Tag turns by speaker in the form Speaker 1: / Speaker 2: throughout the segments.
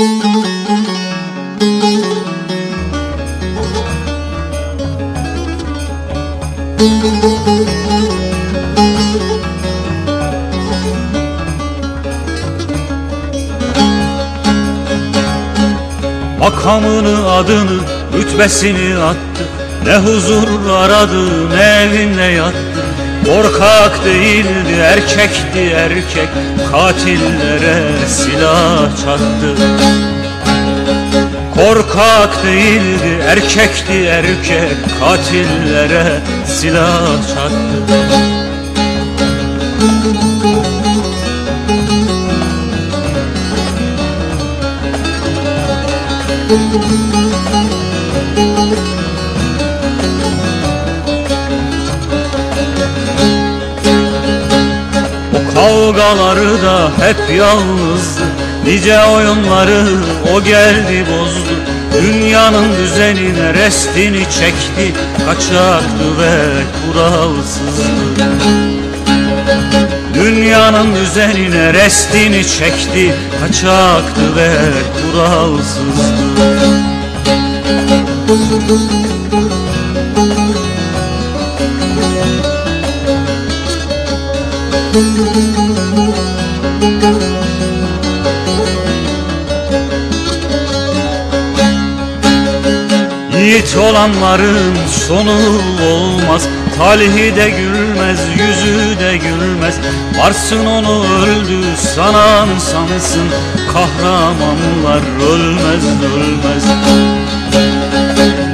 Speaker 1: Makamını adını rütbesini attı. Ne huzur aradı ne evinde yattı Korkak değildi erkekti erkek Katillere silah çattı Korkak değildi erkekti erkek Katillere silah çattı O kavgaları da hep yalnızdı Nice oyunları o geldi bozdu. Dünyanın düzenine restini çekti Kaçaktı ve kuralsızdı. Dünyanın düzenine restini çekti Kaçaktı ve kuralsızdı Yiğit olanların sonu olmaz. Talihi de gülmez, yüzü de gülmez. Varsın onu öldü sanan sansın. Kahramanlar ölmez ölmez.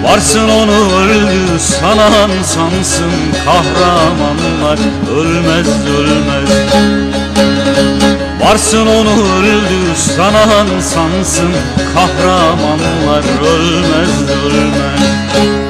Speaker 1: Varsın onu öldü sanan sansın. Kahramanlar ölmez ölmez Varsın onu öldü sanan sansın. Kahramanlar ölmez ölmez